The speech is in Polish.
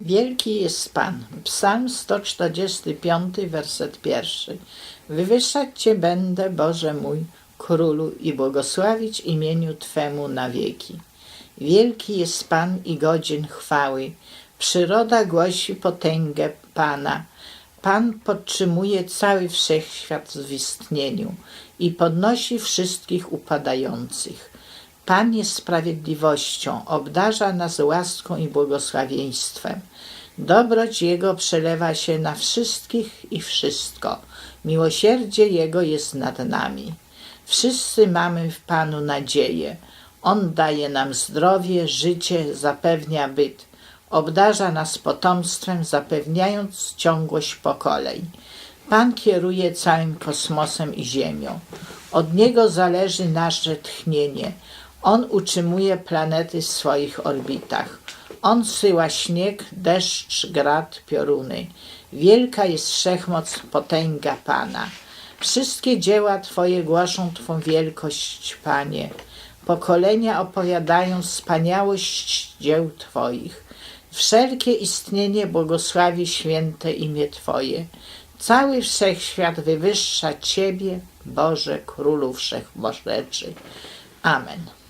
Wielki jest Pan. Psalm 145, werset pierwszy. Wywyższać Cię będę, Boże mój, Królu, i błogosławić imieniu Twemu na wieki. Wielki jest Pan i godzin chwały. Przyroda głosi potęgę Pana. Pan podtrzymuje cały wszechświat w istnieniu i podnosi wszystkich upadających. Pan jest sprawiedliwością, obdarza nas łaską i błogosławieństwem. Dobroć Jego przelewa się na wszystkich i wszystko. Miłosierdzie Jego jest nad nami. Wszyscy mamy w Panu nadzieję. On daje nam zdrowie, życie, zapewnia byt. Obdarza nas potomstwem, zapewniając ciągłość pokoleń. Pan kieruje całym kosmosem i ziemią. Od Niego zależy nasze tchnienie. On utrzymuje planety w swoich orbitach. On syła śnieg, deszcz, grad, pioruny. Wielka jest wszechmoc, potęga Pana. Wszystkie dzieła Twoje głoszą Twą wielkość, Panie. Pokolenia opowiadają wspaniałość dzieł Twoich. Wszelkie istnienie błogosławi święte imię Twoje. Cały wszechświat wywyższa Ciebie, Boże, Królu Wszechmoczeczy. Amen.